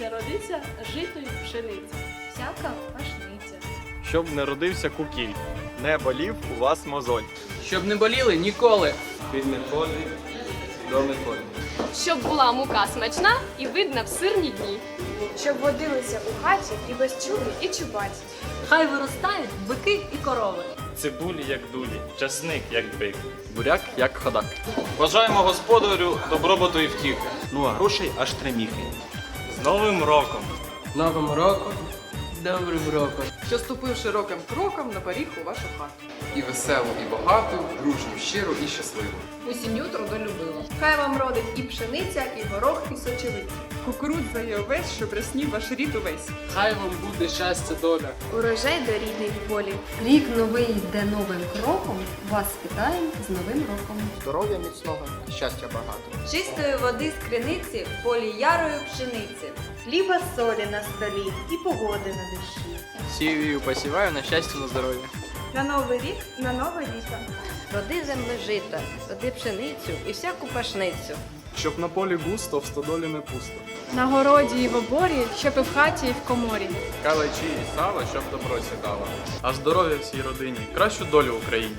Родиться, родиться, жито й пшениця. Всяка пашниця. Щоб не родився кукіль, не болів у вас мозоль. Щоб не боліли ніколи. Від Миколи до Миколи. Щоб була мука смачна і видна в сирні дні. щоб водилися у хаті і без чуби, і чубаті. Хай виростають бики і корови. Цибулі, як дулі, часник, як бик. Буряк як ходак. Бажаємо господарю добробуту і втіхи. Ну а грошей аж три міхи. З Новим роком! Новим роком, добрим роком. що ступив широким кроком на поріг у вашу хату. І веселу, і багату, дружню, щиру і щасливу. У сім'ю трудолюбиву. Хай вам родить і пшениця, і горох, і сочевиця. Кукурудза і овець, що приснів ваш рід увесь. Хай вам буде щастя доля. Урожай до рідних полів. Рік новий йде новим кроком. Вас вітаємо з новим роком. Здоров'я міцного, щастя багато. Чистої води з криниці, в полі ярої пшениці. Хліба солі на столі і погоди на душі. Сію посіваю на щастя, на здоров'я. На новий рік, на нове літо. Роди земле жита, роди пшеницю і всяку пашницю. Щоб на полі густо, в стодолі не пусто. На городі і в оборі, щоб і в хаті, і в коморі. Калачі і сало, щоб добро сідало. А здоров'я всій родині, кращу долю Україні.